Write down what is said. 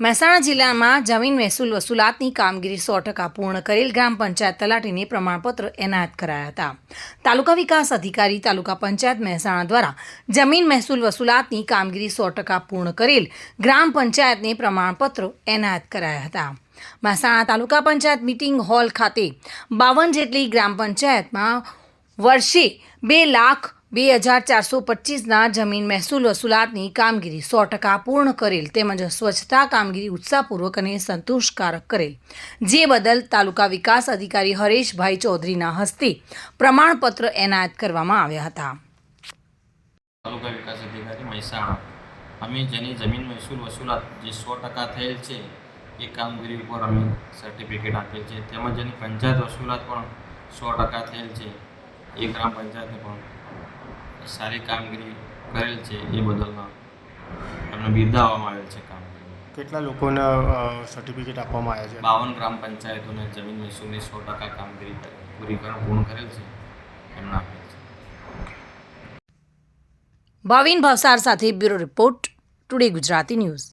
મહેસાણા જિલ્લામાં જમીન મહેસૂલ વસૂલાતની કામગીરી સો ટકા પૂર્ણ કરેલ ગ્રામ પંચાયત તલાટીને પ્રમાણપત્ર એનાયત કરાયા હતા. તાલુકા વિકાસ અધિકારી તાલુકા પંચાયત મહેસાણા દ્વારા જમીન મહેસૂલ વસૂલાતની કામગીરી સો ટકા પૂર્ણ કરેલ ગ્રામ પંચાયતને પ્રમાણપત્રો એનાયત કરાયા હતા. મહેસાણા તાલુકા પંચાયત મિટિંગ હોલ ખાતે બાવન જેટલી ગ્રામ પંચાયતમાં વર્ષે બે લાખ બે હજાર ચારસો પચીસના જમીન મહેસૂલ વસૂલાતની કામગીરી સો ટકા પૂર્ણ કરેલ તેમજ સ્વચ્છતા કામગીરી ઉત્સાહપૂર્વક અને સંતોષકારક કરેલ. જે બદલ તાલુકા વિકાસ અધિકારી હરેશભાઈ ચૌધરીના હસ્તે પ્રમાણપત્ર એનાયત કરવામાં આવ્યા હતા. તાલુકા વિકાસ અધિકારી મહેસાણા. અમે જેની જમીન મહેસૂલ વસૂલાત જે સો ટકા થયેલ છે, એ કામગીરી ઉપર અમે સર્ટિફિકેટ આપેલ છે. તેમજ એની પંચાયત વસૂલાત પણ સો ટકા થયેલ છે. એ ગ્રામ પંચાયતને પણ સારી કામગીરી કરેલ છે એ બદલ એમને બિરદાવવામાં આવેલ છે કામગીરી. કેટલા લોકોને સર્ટિફિકેટ આપવામાં આવ્યા છે? બાવન ગ્રામ પંચાયતોને જમીન મહેસૂલની સો ટકા કામગીરી પૂરી પૂર્ણ કરેલ છે એમના આપેલ છે. ભાવિન ભાવસાર સાથે bureau report today Gujarati news.